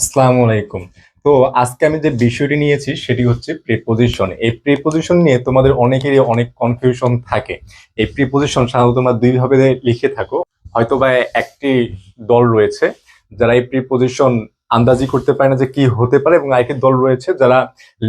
আসসালামু আলাইকুম। তো আজকে আমি যে বিষয়টি নিয়েছি, সেটি হচ্ছে প্রিপোজিশন এই প্রিপোজিশন নিয়ে তোমাদের অনেকেরই অনেক কনফিউশন থাকে। এই প্রিপোজিশন সাধারণত তোমরা দুই ভাবে লিখে থাকো হয়তো বা একটি দল রয়েছে, যারা এই প্রিপোজিশন আন্দাজি করতে পারে না যে কি হতে পারে, এবং আরেকটি দল রয়েছে যারা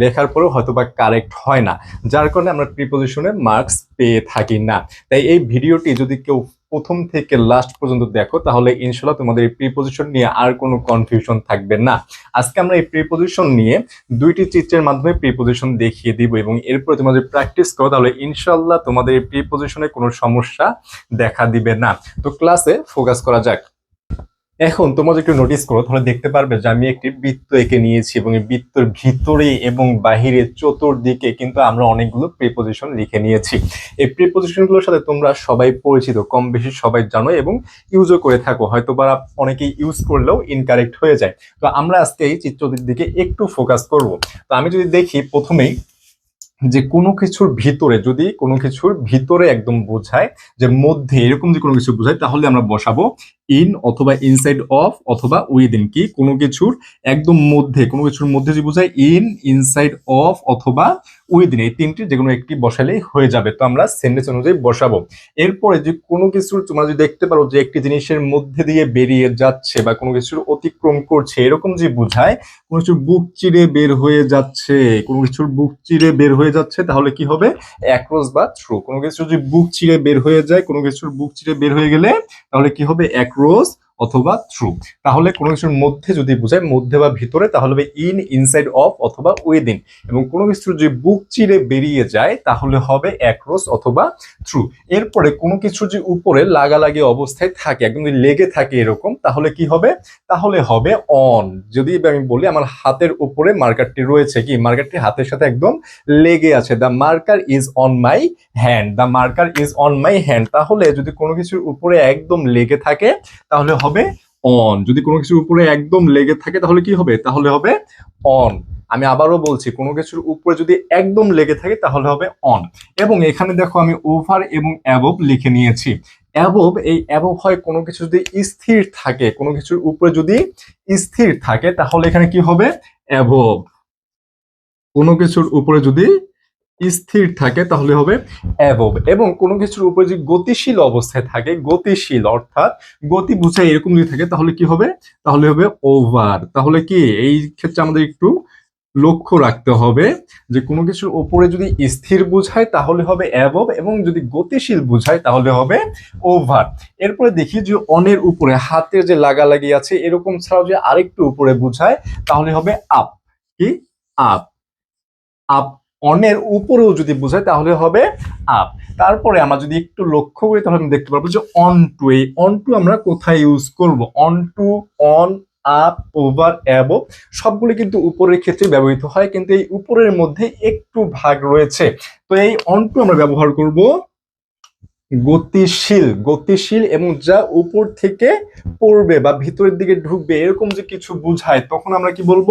লেখার পরেও হয়তো বা কারেক্ট হয় না। যার কারণে আমরা প্রিপোজিশনে মার্কস পেয়ে থাকি না। তাই এই ভিডিওটি যদি কেউ প্রথম থেকে লাস্ট পর্যন্ত দেখো, তাহলে ইনশাল্লাহ তোমাদের এই প্রিপোজিশন নিয়ে আর কোনো কনফিউশন থাকবে না। আজকে আমরা এই প্রিপোজিশন নিয়ে দুইটি চিত্রের মাধ্যমে প্রিপোজিশন দেখিয়ে দিব এবং এরপরে তোমাদের প্র্যাকটিস করো তাহলে ইনশাল্লাহ তোমাদের এই প্রিপোজিশনে কোনো সমস্যা দেখা দিবে না। তো ক্লাসে ফোকাস করা যাক। এখন তোমরা একটু নোটিস করো, তাহলে দেখতে পারবে যে আমি একটি বৃত্ত এঁকে নিয়েছি এবং এই বৃত্তর ভিতরে এবং বাহিরে চতুর্দিকে কিন্তু আমরা অনেকগুলো প্রিপোজিশন লিখে নিয়েছি। এই প্রিপোজিশনগুলোর সাথে তোমরা সবাই পরিচিত, কম বেশি সবাই জানো এবং ইউজও করে থাকো। হয়তো বা অনেকেই ইউজ করলেও ইনকারেক্ট হয়ে যায়। তো আমরা আজকে এই চিত্রটির দিকে একটু ফোকাস করব। তো আমি যদি দেখি, প্রথমেই যে কোনো কিছুর ভিতরে, যদি কোনো কিছুর ভিতরে একদম বোঝায় যে মধ্যে এরকম যে কোনো কিছু বোঝায়, তাহলে আমরা বসাবো ইন অথবা ইনসাইড অফ অথবা উইদিন কি? কোনো কিছুর একদম মধ্যে, কোনো কিছুর মধ্যে যদি বোঝায় ইন ইনসাইড অফ অথবা উইদিন এই তিনটি যে কোনো একটি বসালেই হয়ে যাবে। তো আমরা সেন্টেন্স অনুযায়ী বসাবো। এরপরে যে কোনো কিছুর তোমরা যদি দেখতে পারো যে একটি জিনিসের মধ্যে দিয়ে বেরিয়ে যাচ্ছে বা কোনো কিছুর অতিক্রম করছে, এরকম যে বোঝায়, কোনো কিছুর বুক চিরে বের হয়ে যাচ্ছে, কোনো কিছুর বুক চিরে বের হয়ে যাচ্ছে, তাহলে কি হবে? অ্যাক্রস বা থ্রু কোনো কিছু যদি বুক চিরে বের হয়ে যায়, কোনো কিছুর বুক চিরে বের হয়ে গেলে, তাহলে কি হবে? Across Rules. অথবা থ্রু তাহলে কোনো কিছুর মধ্যে যদি বোঝায়, মধ্যে বা ভিতরে, তাহলে হবে ইন ইনসাইড অফ অথবা উইদিন এবং কোনো কিছুর যদি বুক চিরে বেরিয়ে যায়, তাহলে হবে অ্যাক্রস অথবা থ্রু এরপরে কোনো কিছু যে উপরে লাগালাগি অবস্থায় থাকে, একদম যদি লেগে থাকে এরকম, তাহলে কি হবে? তাহলে হবে অন যদি আমি বলি, আমার হাতের উপরে মার্কারটি রয়েছে কি? মার্কারটি হাতের সাথে একদম লেগে আছে। The marker is on my hand the marker is on my hand তাহলে যদি কোনো কিছুর উপরে একদম লেগে থাকে, তাহলে হবে অন যদি কোনো কিছুর উপরে একদম লেগে থাকে, তাহলে কি হবে? তাহলে হবে অন আমি আবারও বলছি, কোনো কিছুর উপরে যদি একদম লেগে থাকে, তাহলে হবে অন এবং এখানে দেখো আমি ওভার এবং অ্যাবভ লিখে নিয়েছি। অ্যাবভ এই অ্যাবভ হয় কোনো কিছু যদি স্থির থাকে, কোনো কিছুর উপরে যদি স্থির থাকে, তাহলে এখানে কি হবে? অ্যাবভ কোনো কিছুর উপরে যদি স্থির থাকে, তাহলে হবে অ্যাবভ এবং কোনো কিছুর উপরে যদি গতিশীল অবস্থায় থাকে, গতিশীল অর্থাৎ গতি বুঝায় এরকম যদি থাকে, তাহলে কি হবে? তাহলে হবে ওভার তাহলে কি? এই ক্ষেত্রে আমাদের একটু লক্ষ্য রাখতে হবে যে কোনো কিছুর উপরে যদি স্থির বুঝায়, তাহলে হবে অ্যাবভ এবং যদি গতিশীল বুঝায়, তাহলে হবে ওভার এরপরে দেখি যে অনের উপরে, হাতের যে লাগালাগি আছে, এরকম ছাড়াও যে আরেকটু উপরে বুঝায়, তাহলে হবে আপ কি? আপ আপ অনের উপরেও যদি বোঝায়, তাহলে হবে আপ তারপরে আমরা যদি একটু লক্ষ্য করি, তাহলে আমি দেখতে পারব যে অন টু এই অন টু আমরা কোথায় ইউজ করব? On to on up over above সবগুলো কিন্তু উপরের ক্ষেত্রে ব্যবহৃত হয়, কিন্তু এই উপরের মধ্যে একটু ভাগ রয়েছে। তো এই অন টু আমরা ব্যবহার করব গতিশীল গতিশীল এবং যা উপর থেকে পড়বে বা ভিতরের দিকে ঢুকবে, এরকম যে কিছু বুঝায়, তখন আমরা কি বলব?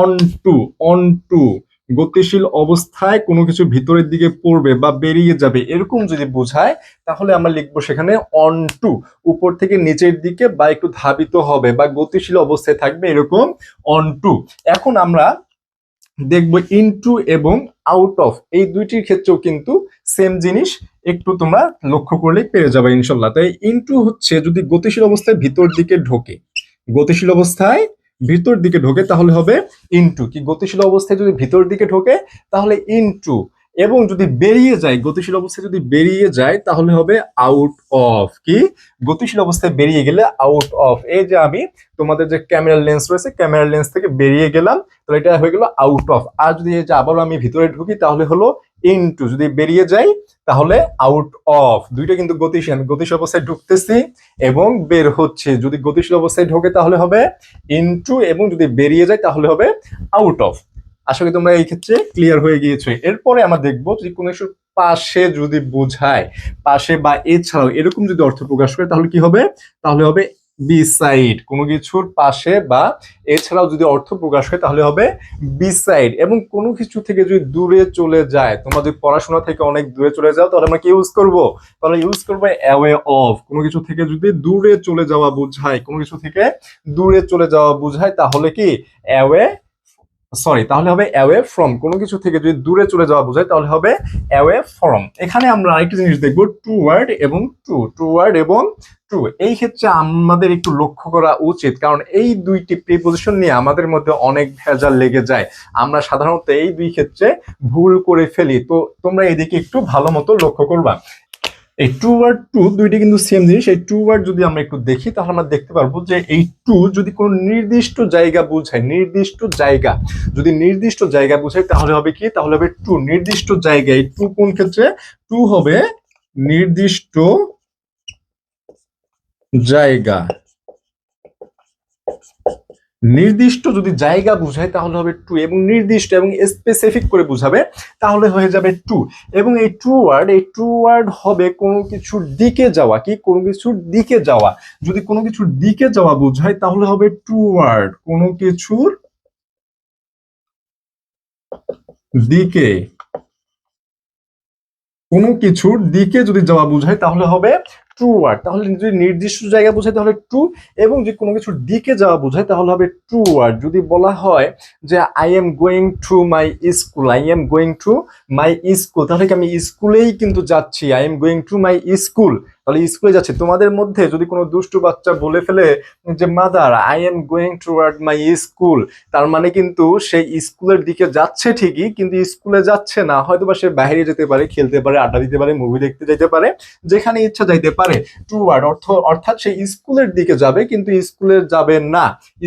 অন টু অন টু গতিশীল অবস্থায় কোনো কিছু ভিতরের দিকে পড়বে বা বেরিয়ে যাবে এরকম যদি বোঝায়, তাহলে আমরা লিখব সেখানে অন টু উপর থেকে নিচের দিকে বা একটু ধাবিত হবে বা গতিশীল অবস্থায় থাকবে এরকম অন টু এখন আমরা দেখব ইনটু এবং আউট অফ এই দুইটির ক্ষেত্রেও কিন্তু সেম জিনিস একটু তোমরা লক্ষ্য করলেই পেরে যাবে ইনশাল্লাহ। তাই ইনটু হচ্ছে যদি গতিশীল অবস্থায় ভিতর দিকে ঢোকে, গতিশীল অবস্থায় ভিতর দিকে ঢোকে তাহলে হবে ইনটু কি গতিশীল অবস্থায় যদি ভিতর দিকে ঢোকে, তাহলে ইনটু এবং যদি বেরিয়ে যায়, গতিশীল অবস্থায় যদি বেরিয়ে যায়, তাহলে হবে আউট অফ কি? গতিশীল অবস্থায় বেরিয়ে গেলে আউট অফ এই যে আমি তোমাদের যে ক্যামেরা লেন্স রয়েছে ক্যামেরা লেন্স থেকে বেরিয়ে গেলাম, তাহলে এটা হয়ে গেল আউট অফ আর যদি এই যে আবারও আমি ভিতরে ঢুকি, তাহলে হলো ইনটু যদি বেরিয়ে যাই, তাহলে আউট অফ দুইটা কিন্তু গতিশীল আমি গতিশীল অবস্থায় ঢুকতেছি এবং বের হচ্ছে। যদি গতিশীল অবস্থায় ঢোকে, তাহলে হবে ইনটু এবং যদি বেরিয়ে যায়, তাহলে হবে আউট অফ আশা করি তোমরা এই ক্ষেত্রে ক্লিয়ার হয়ে গিয়েছো। এরপরে আমরা দেখব কিছুর পাশে যদি বোঝায়, পাশে বা এছাড়াও এরকম যদি অর্থ প্রকাশ করে, তাহলে কি হবে? তাহলে হবে বিসাইড কোনো কিছুর পাশে বা এছাড়াও যদি অর্থ প্রকাশ হয়, তাহলে হবে বিসাইড এবং কোনো কিছু থেকে যদি দূরে চলে যায়, তোমরা যদি পড়াশোনা থেকে অনেক দূরে চলে যাও, তাহলে আমরা কি ইউজ করব? তাহলে ইউজ করব অ্যাওয়ে অফ কোনো কিছু থেকে যদি দূরে চলে যাওয়া বোঝায়, কোনো কিছু থেকে দূরে চলে যাওয়া বোঝায়, তাহলে কি? অ্যাওয়ে সরি তাহলে হবে অ্যাওয়ে ফ্রম কোনো কিছু থেকে যদি দূরে চলে যাওয়া বোঝায়, তাহলে হবে অ্যাওয়ে ফ্রম এখানে আমরা আরেকটা জিনিস দেখব টু ওয়ার্ড এবং টু টু ওয়ার্ড এবং টু এই ক্ষেত্রে আমাদের একটু লক্ষ্য করা উচিত, কারণ এই দুইটি প্রিপোজিশন নিয়ে আমাদের মধ্যে অনেক ভেজাল লেগে যায়। আমরা সাধারণত এই দুই ক্ষেত্রে ভুল করে ফেলি, তো তোমরা এদিকে একটু ভালো মতো লক্ষ্য করবা। এই টু ওয়ার্ড টু দুইটি কিন্তু সেম জিনিস। এই টু ওয়ার্ড যদি আমরা একটু দেখি, তাহলে আমরা দেখতে পারব যে এই টু যদি কোনো নির্দিষ্ট জায়গা বোঝায়, নির্দিষ্ট জায়গা, যদি নির্দিষ্ট জায়গা বোঝায়, তাহলে হবে কি? তাহলে হবে টু নির্দিষ্ট জায়গা এই টু কোন ক্ষেত্রে? টু হবে নির্দিষ্ট জায়গা। নির্দিষ্ট যদি জায়গা বোঝায়, তাহলে হবে টু এবং নির্দিষ্ট এবং স্পেসিফিক করে বোঝাবে, তাহলে হয়ে যাবে টু এবং এই টু ওয়ার্ড এই টু ওয়ার্ড হবে কোনো কিছুর দিকে যাওয়া কি? কোনো কিছুর দিকে যাওয়া। যদি কোনো কিছুর দিকে যাওয়া বোঝায়, তাহলে হবে টু ওয়ার্ড কোনো কিছুর দিকে, কোনো কিছুর দিকে যদি যাওয়া বোঝায়, তাহলে হবে টু ওয়ার্ড তাহলে যদি নির্দিষ্ট জায়গা বোঝায় তাহলে ট্রু এবং যদি কোনো কিছু দিকে যাওয়া বোঝায় তাহলে হবে ট্রু ওয়ার্ড যদি বলা হয় যে I am going to my school I am going to my school তাহলে কি আমি স্কুলেই কিন্তু যাচ্ছি? I am going to my school তাহলে স্কুলে যাচ্ছে। তোমাদের মধ্যে যদি কোনো দুষ্টু বাচ্চা বলে ফেলে যে, mother I am going toward my school তার মানে কিন্তু সে স্কুলের দিকে যাচ্ছে ঠিকই, কিন্তু স্কুলে যাচ্ছে না। হয়তো বা সে বাইরে যেতে পারে, খেলতে পারে, আড্ডা দিতে পারে মুভি দেখতে যেতে পারে, যেখানে ইচ্ছা যাইতে পারে। টুয়ার্ড অর্থ, অর্থাৎ সে স্কুলের দিকে যাবে, কিন্তু স্কুলের যাবে না।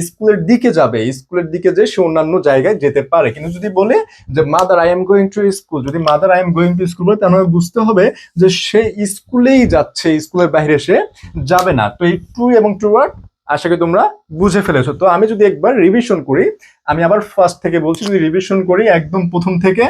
স্কুলের দিকে যাবে, স্কুলের দিকে যে সে অন্যান্য জায়গায় যেতে পারে। কিন্তু যদি বলে যে, mother I am going to school যদি mother I am going to school বলে, তাহলে বুঝতে হবে যে, সে স্কুলেই যাচ্ছে স্কুলের বাইরে সে যাবে না। তো এই ট্রু এবং ট্রু ওয়ার্ড আশা করি তোমরা বুঝে ফেলেছো। তো আমি যদি একবার রিভিশন করি, আমি আবার ফার্স্ট থেকে বলছি, যদি রিভিশন করি, একদম প্রথম থেকে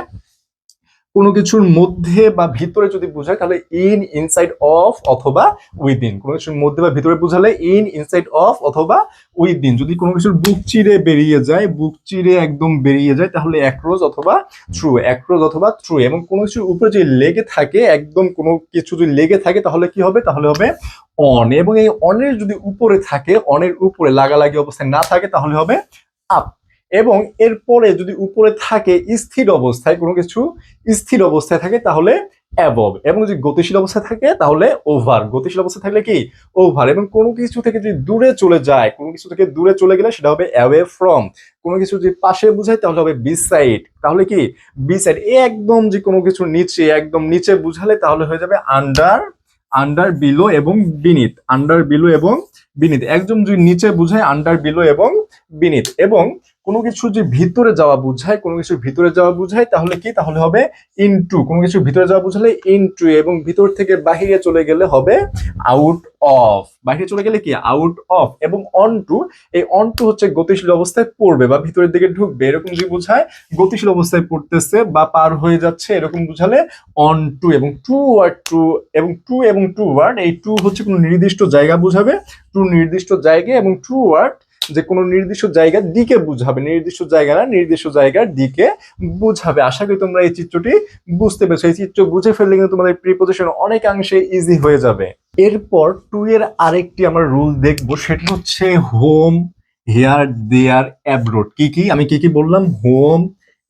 কোনো কিছুর মধ্যে বা ভিতরে যদি বোঝায়, তাহলে ইন ইনসাইড অফ অথবা উইদিন কোনো কিছুর মধ্যে বা ভিতরে বোঝালে ইন ইনসাইড অফ অথবা উইদিন যদি কোনো কিছুর বুক চিরে বেরিয়ে যায়, বুক চিরে একদম বেরিয়ে যায়, তাহলে অ্যাক্রোজ অথবা থ্রু অ্যাক্রোজ অথবা ট্রু এবং কোনো কিছুর উপরে যদি লেগে থাকে, একদম কোনো কিছু যদি লেগে থাকে, তাহলে কি হবে? তাহলে হবে অন এবং এই অনের যদি উপরে থাকে অনের উপরে লাগালাগি অবস্থায় না থাকে, তাহলে হবে আপ এবং এরপরে যদি উপরে থাকে স্থির অবস্থায়, কোনো কিছু স্থির অবস্থায় থাকে, তাহলে অ্যাবভ এবং যদি গতিশীল অবস্থায় থাকে, তাহলে ওভার গতিশীল অবস্থায় থাকলে কি? ওভার এবং কোনো কিছু থেকে যদি দূরে চলে যায়, কোনো কিছু থেকে দূরে চলে গেলে সেটা হবে অ্যাওয়ে ফ্রম কোনো কিছু যদি পাশে বোঝায়, তাহলে হবে বিসাইড তাহলে কি? বিসাইড এ একদম যে কোনো কিছু নিচে, একদম নিচে বুঝালে তাহলে হয়ে যাবে আন্ডার আন্ডার বিলো এবং বিনিত আন্ডার বিলো এবং বিনিত একদম যদি নিচে বুঝায় আন্ডার বিলো এবং বিনিত এবং কোনো কিছু যে ভিতরে যাওয়া বুঝায়, কোনো কিছু ভিতরে যাওয়া বুঝায়, তাহলে কি? তাহলে হবে ইনটু কোনো কিছু ভিতরে যাওয়া বুঝালে ইনটু এবং ভিতর থেকে বাহিরে চলে গেলে হবে আউট অফ বাহিরে চলে গেলে কি? আউট অফ এবং অন টু এই অন টু হচ্ছে গতিশীল অবস্থায় পড়বে বা ভিতরের দিকে ঢুকবে। এরকম যদি বোঝায়, গতিশীল অবস্থায় পড়তেছে বা পার হয়ে যাচ্ছে, এরকম বুঝালে অন টু এবং টু ওয়ার্ড টু এবং টু এবং টু ওয়ার্ড এই টু হচ্ছে কোনো নির্দিষ্ট জায়গা বুঝাবে। টু নির্দিষ্ট জায়গা এবং টু ওয়ার্ড যে কোনো নির্দিষ্ট জায়গার দিকে বুঝাবে, নির্দিষ্ট জায়গা না, নির্দিষ্ট জায়গার দিকে বুঝাবে। আশা করি তোমরা এই চিত্রটি বুঝতে পেরেছ। এই চিত্র বুঝে ফেললে কিন্তু তোমাদের প্রিপোজিশন অনেকাংশে ইজি হয়ে যাবে। এরপর টু এর আরেকটি আমরা রুল দেখব, সেটি হচ্ছে হোম হেয়ার দেয়ার অ্যাব্রোড কি কি? আমি কি কি বললাম? হোম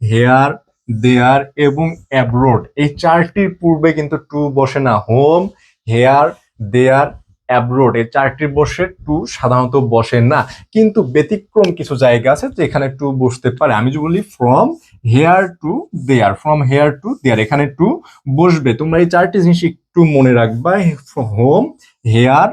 হেয়ার দেয়ার এবং অ্যাব্রোড এই চারটির পূর্বে কিন্তু টু বসে না। হোম হেয়ার দেয়ার অ্যাব্রোড এই চারটি বসে টু সাধারণত বসে না, কিন্তু ব্যতিক্রম কিছু জায়গা আছে যেখানে টু বসতে পারে। আমি যে বলি from here to there from here to there এখানে টু বসবে। তোমরা এই চারটি জিনিস একটু মনে রাখবা হোম হেয়ার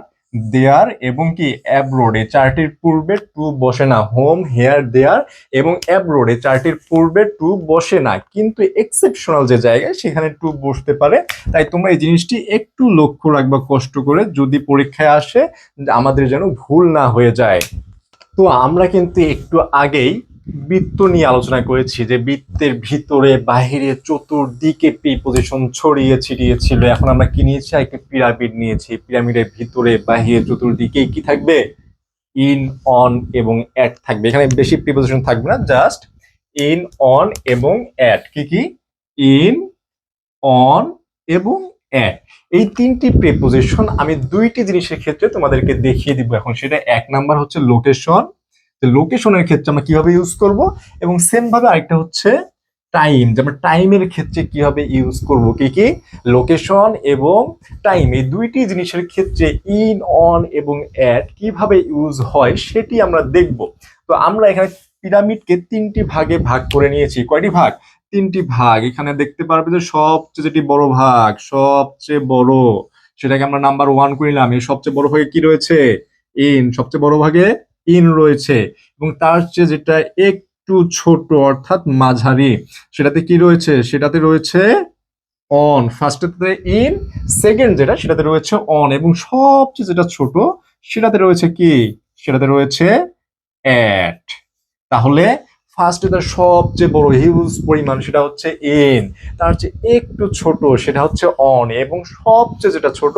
দেয়ার এবং কি অ্যাব্রোড চারটির পূর্বে টু বসে না হোম হেয়ার দেয়ার এবং অ্যাব্রোড চারটির পূর্বে টু বসে না, কিন্তু এক্সেপশনাল যে জায়গায় সেখানে টু বসতে পারে। তাই তোমরা এই জিনিসটি একটু লক্ষ্য রাখবা, কষ্ট করে, যদি পরীক্ষায় আসে, আমাদের যেন ভুল না হয়ে যায়। তো আমরা কিন্তু একটু আগেই বৃত্ত নিয়ে আলোচনা করেছি, যে বৃত্তের ভিতরে বাহিরে চতুর্দিকে প্রিপোজিশন ছড়িয়ে ছিটিয়ে ছিল। এখন আমরা কি নিয়েছি একটা পিরামিড নিয়েছি পিরামিডের ভিতরে বাহিরে চতুর্দিকে কি থাকবে? ইন অন এবং অ্যাট থাকবে। এখানে বেশি প্রিপোজিশন থাকবে না জাস্ট ইন অন এবং অ্যাট কি কি? ইন অন এবং অ্যাট এই তিনটি প্রিপোজিশন আমি দুইটি জিনিসের ক্ষেত্রে তোমাদেরকে দেখিয়ে দিব এখন। সেটা এক নাম্বার হচ্ছে লোকেশন লোকেশনের ক্ষেত্রে আমরা কীভাবে ইউজ করব এবং সেম ভাবে আরেকটা হচ্ছে টাইম যেমন টাইমের ক্ষেত্রে কীভাবে ইউজ করব, কি কি? লোকেশন এবং টাইম এই দুইটি জিনিসের ক্ষেত্রে ইন অন এবং অ্যাট কীভাবে ইউজ হয় সেটি আমরা দেখব। তো আমরা এখানে পিরামিডকে তিনটি ভাগে ভাগ করে নিয়েছি। কয়টি ভাগ? তিনটি ভাগ। এখানে দেখতে পারবে যে সবচেয়ে যেটি বড় ভাগ, সবচেয়ে বড়, সেটাকে আমরা নাম্বার ওয়ান করে নিলাম। এই সবচেয়ে বড় ভাগে কি রয়েছে? ইন সবচেয়ে বড় ভাগে ইন রয়েছে এবং তার চেয়ে যেটা একটু ছোট অর্থাৎ মাঝারি, সেটাতে কি রয়েছে? সেটাতে রয়েছে অন ফার্স্টেতে ইন সেকেন্ড যেটা, সেটাতে রয়েছে অন এবং সবচেয়ে যেটা ছোট, সেটাতে রয়েছে কি? সেটাতে রয়েছে অ্যাট তাহলে ফার্স্ট এটার সবচেয়ে বড় হিউজ পরিমাণ সেটা হচ্ছে ইন তার চেয়ে একটু ছোট সেটা হচ্ছে অন এবং সবচেয়ে যেটা ছোট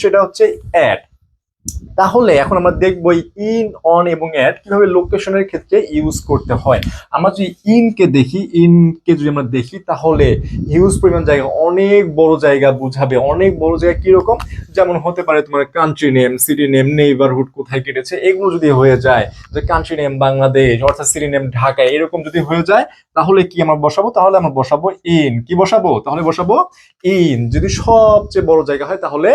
সেটা হচ্ছে অ্যাট তাহলে এখন আমরা দেখব ইন অন এবং অ্যাড কীভাবে লোকেশনের ক্ষেত্রে ইউজ করতে হয়। আমরা যদি ইনকে দেখি ইনকে যদি আমরা দেখি, তাহলে হিউজ পরিমাণ জায়গা অনেক বড় জায়গা বুঝাবে। অনেক বড় জায়গা কীরকম? যেমন হতে পারে তোমার country name city name neighbourhood কোথায় কেটেছে, এগুলো যদি হয়ে যায়, যে কান্ট্রি নেম বাংলাদেশ, অর্থাৎ সিটি নেম ঢাকা, এরকম যদি হয়ে যায়, তাহলে কি আমরা বসাবো? তাহলে আমরা বসাবো ইন কি বসাবো? তাহলে বসাবো ইন যদি সবচেয়ে বড় জায়গা হয়, তাহলে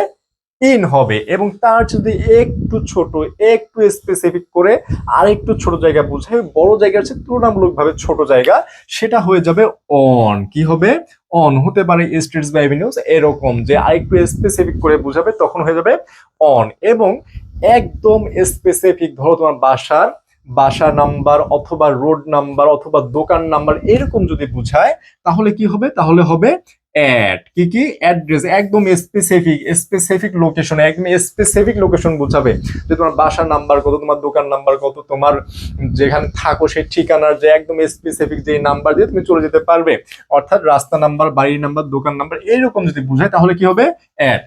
ইন হবে এবং তার যদি একটু ছোট, একটু স্পেসিফিক করে আর একটু ছোট জায়গা বোঝায় বড় জায়গার চেয়ে তুলনামূলকভাবে ছোট জায়গা, সেটা হয়ে যাবে অন কি হবে? অন হতে পারে স্ট্রিটস বা এভিনিউস এরকম যে আরেকটু স্পেসিফিক করে বোঝাবে, তখন হয়ে যাবে অন এবং একদম স্পেসিফিক ধরো তোমার বাসার বাসা নাম্বার অথবা রোড নাম্বার অথবা দোকান নাম্বার এরকম যদি বুঝায়, তাহলে কি হবে? তাহলে হবে অ্যাড কি কি? অ্যাড্রেস একদম স্পেসিফিক স্পেসিফিক লোকেশন একদম স্পেসিফিক লোকেশন বোঝাবে যে তোমার বাসার নাম্বার কত, তোমার দোকান নাম্বার কত, তোমার যেখানে থাকো সেই ঠিকানার যে একদম স্পেসিফিক যে নাম্বার দিয়ে তুমি চলে যেতে পারবে। অর্থাৎ রাস্তা নাম্বার বাড়ির নাম্বার দোকান নাম্বার এইরকম যদি বুঝায় তাহলে কি হবে? অ্যাড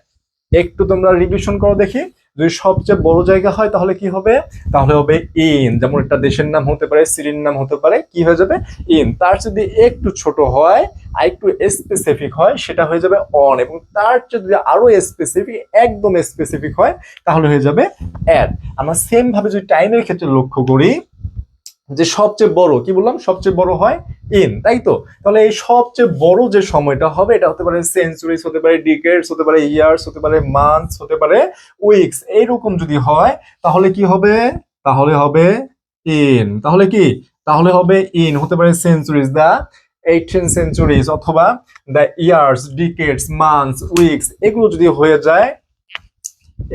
একটু তোমরা রিভিশন করো দেখি। যদি সবচেয়ে বড় জায়গা হয়, তাহলে কি হবে? তাহলে হবে ইন যেমন একটা দেশের নাম হতে পারে সিরির নাম হতে পারে, কি হয়ে যাবে? ইন তার যদি একটু ছোট হয়, আর একটু স্পেসিফিক হয়, সেটা হয়ে যাবে অন এবং তার যদি আরও স্পেসিফিক একদম স্পেসিফিক হয়, তাহলে হয়ে যাবে অ্যাড আমরা সেম ভাবে যদি টাইমের ক্ষেত্রে লক্ষ্য করি যে সবচেয়ে বড়, কি বললাম? সবচেয়ে বড় হয় ইন তাই তো? তাহলে এই সবচেয়ে বড় যে সময়টা হবে, এটা হতে পারে সেঞ্চুরিজ হতে পারে ডিকেটস হতে পারে ইয়ার্স হতে পারে মান্থস হতে পারে উইকস এইরকম যদি হয়, তাহলে কি হবে? তাহলে হবে ইন তাহলে কি? তাহলে হবে ইন হতে পারে সেঞ্চুরিজ দা এইটিন সেঞ্চুরিজ অথবা the years decades months weeks এগুলো যদি হয়ে যায়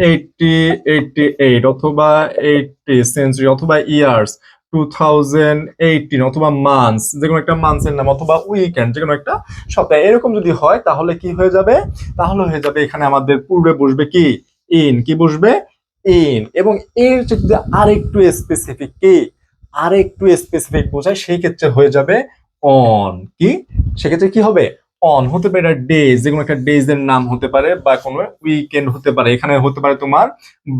এইটটি এইটটি এইট অথবা এইটটি সেঞ্চুরি অথবা ইয়ার্স টু থাউজেন্ড এইটিন অথবা মান্থস যে কোনো একটা মান্থসের নাম, অথবা উইকেন্ড যে কোনো একটা সপ্তাহ। এরকম যদি হয়, তাহলে কি হয়ে যাবে? তাহলে হয়ে যাবে এখানে আমাদের পূর্বে বসবে কি? ইন কি বসবে? ইন এবং এর যদি আরেকটু স্পেসিফিক কি? আরেকটু স্পেসিফিক বোঝায়, সেই ক্ষেত্রে হয়ে যাবে অন কি? সেক্ষেত্রে কি হবে? অন হতে পারে ডেজ যে কোনো একটা ডেজ এর নাম হতে পারে, বা কোনো উইকেন্ড হতে পারে। এখানে হতে পারে তোমার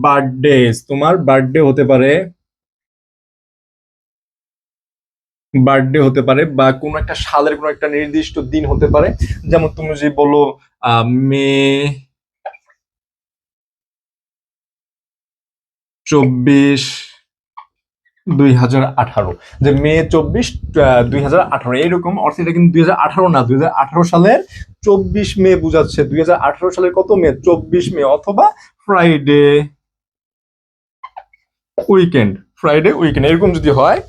বার্থডেজ তোমার বার্থডে হতে পারে বার্থডে হতে পারে বা কোনো একটা সালের কোনো একটা নির্দিষ্ট দিন হতে পারে। যেমন তুমি যে বলো মে চব্বিশ দুই হাজার আঠারো। যে মে চব্বিশ দুই হাজার আঠারো, এইরকম অর্থ এটা কিন্তু দুই হাজার আঠারো না, দুই হাজার আঠারো সালের চব্বিশ মে বোঝাচ্ছে। দুই হাজার আঠারো সালের কত মে? চব্বিশ মে অথবা ফ্রাইডে উইকেন্ড ফ্রাইডে উইকেন্ড, এরকম যদি হয়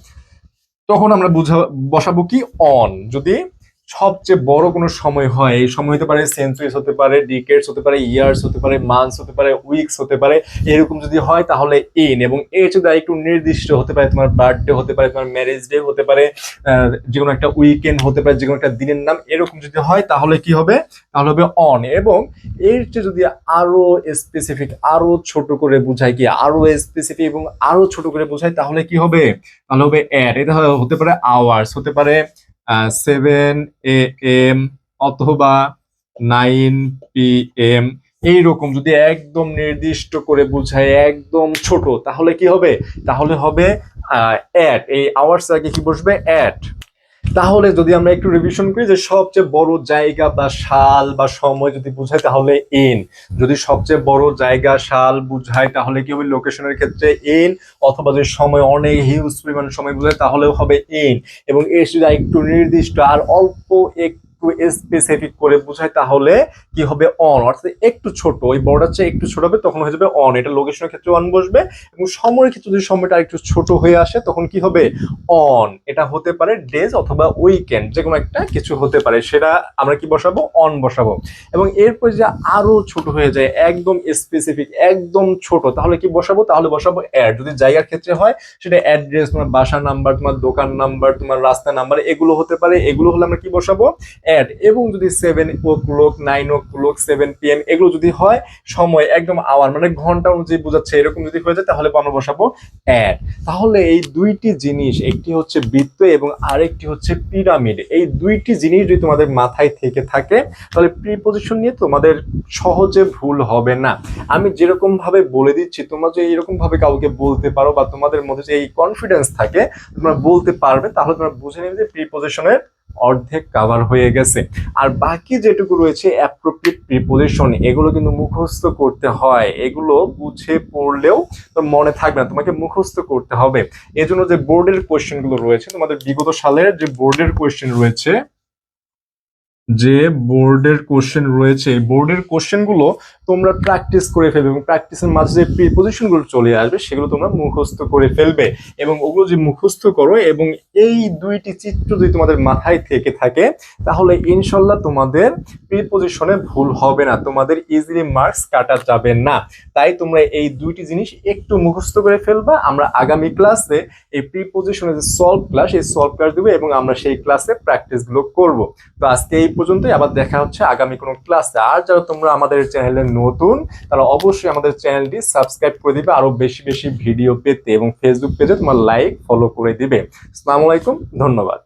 তখন আমরা বুঝা বসাবো কি অন যদি সবচেয়ে বড় কোনো সময় হয়? এই সময় হতে পারে সেঞ্চুরিজ হতে পারে ডিকেটস হতে পারে ইয়ার্স হতে পারে মান্থস হতে পারে উইকস হতে পারে, এরকম যদি হয় তাহলে ইন এবং এর যদি একটু নির্দিষ্ট হতে পারে, তোমার বার্থডে হতে পারে, তোমার ম্যারেজ ডে হতে পারে যে কোনো একটা উইকেন্ড হতে পারে, যে কোনো একটা দিনের নাম, এরকম যদি হয় তাহলে কি হবে? তাহলে হবে অন এবং এর চেয়ে যদি আরও স্পেসিফিক আরও ছোট করে বোঝায় কি, আরও স্পেসিফিক এবং আরও ছোট করে বোঝায় তাহলে কি হবে? তাহলে হবে অ্যাড এটা হতে পারে আওয়ার্স হতে পারে সেভেন এ এম অথবা নাইন পি এম এইরকম যদি একদম নির্দিষ্ট করে বুঝায় একদম ছোট, তাহলে কি হবে? তাহলে হবে অ্যাট এই আওয়ার্স আগে কি বসবে? অ্যাট তাহলে যদি আমরা একটু রিভিশন করি যে সবচেয়ে বড় জায়গা বা সাল বা সময় যদি বুঝায় তাহলে এন যদি সবচেয়ে বড় জায়গা, সাল বুঝায় তাহলে কি হবে? লোকেশনের ক্ষেত্রে এন অথবা যদি সময় অনেক হিউজ পরিমাণ সময় বুঝায় তাহলেও হবে এন এবং এর যদি একটু নির্দিষ্ট আর অল্প একটু স্পেসিফিক করে বোঝায় তাহলে কি হবে অন অর্থাৎ একটু ছোট, ওই বড়টার চেয়ে একটু ছোট হবে, তখন হয়ে যাবে অন এটা লোকেশনের ক্ষেত্রে অন বসবে এবং সময়ের ক্ষেত্রে যদি সময়টা একটু ছোট হয়ে আসে, তখন কি হবে? অন এটা হতে পারে ডেজ অথবা উইকেন্ড যে কোনো একটা কিছু হতে পারে। সেটা আমরা কি বসাবো? অন বসাবো। এবং এরপর যে আরও ছোট হয়ে যায়, একদম স্পেসিফিক একদম ছোট, তাহলে কি বসাবো? তাহলে বসাবো অ্যাড যদি জায়গার ক্ষেত্রে হয়, সেটা অ্যাড্রেস তোমার বাসা নাম্বার তোমার দোকান নাম্বার তোমার রাস্তা নাম্বার এগুলো হতে পারে। এগুলো হলে আমরা কি বসাবো? অ্যাড এবং যদি seven o'clock nine o'clock seven PM এগুলো যদি হয়, সময় একদম আওয়ার মানে ঘণ্টা অনুযায়ী বোঝাচ্ছে, এরকম যদি হয়ে যায়, তাহলে আমরা বসাবো অ্যাড তাহলে এই দুইটি জিনিস, একটি হচ্ছে বৃত্ত এবং আরেকটি হচ্ছে পিরামিড এই দুইটি জিনিস যদি তোমাদের মাথায় থেকে থাকে, তাহলে প্রিপোজিশন নিয়ে তোমাদের সহজে ভুল হবে না। আমি যেরকম ভাবে বলে দিচ্ছি, তোমরা যে এরকম ভাবে কাউকে বলতে পারো বা তোমাদের মধ্যে যে এই কনফিডেন্স থাকে, তোমরা বলতে পারবে, তাহলে তোমরা বুঝে নেবে যে প্রিপোজিশনের অর্ধেক কাভার হয়ে গেছে। আর বাকি যেটুকু রয়েছে অ্যাপ্রোপ্রিয়েট প্রিপোজিশন এগুলো কিন্তু মুখস্থ করতে হয়। এগুলো বুঝে পড়লেও তোর মনে থাকবে না, তোমাকে মুখস্থ করতে হবে। এজন্য যে বোর্ডের কোয়েশ্চেনগুলো রয়েছে, তোমাদের বিগত সালের যে বোর্ডের কোয়েশ্চেন রয়েছে যে বোর্ডের কোশ্চেন রয়েছে, এই বোর্ডের কোশ্চেনগুলো তোমরা প্র্যাকটিস করে ফেলবে এবং প্র্যাকটিসের মাঝে যে প্রিপোজিশনগুলো চলে আসবে, সেগুলো তোমরা মুখস্থ করে ফেলবে এবং ওগুলো যে মুখস্থ করো এবং এই দুইটি চিত্র যদি তোমাদের মাথায় থেকে থাকে, তাহলে ইনশাল্লাহ তোমাদের প্রিপোজিশনে ভুল হবে না, তোমাদের ইজিলি মার্কস কাটা যাবে না। তাই তোমরা এই দুইটি জিনিস একটু মুখস্থ করে ফেলবা, আমরা আগামী ক্লাসে এই প্রিপোজিশনের যে সলভ ক্লাস এই সলভ ক্লাস দেবো এবং আমরা সেই ক্লাসে প্র্যাকটিসগুলো করব। তো আজকে এই পর্যন্তই। আবার দেখা হচ্ছে আগামী কোনো ক্লাসে। আর যারা তোমরা আমাদের চ্যানেলে নতুন, তারা অবশ্যই আমাদের চ্যানেলটি সাবস্ক্রাইব করে দিবে আরও বেশি বেশি ভিডিও পেতে। এবং ফেসবুক পেজে তোমার লাইক ফলো করে দিবে। আসসালামু আলাইকুম, ধন্যবাদ।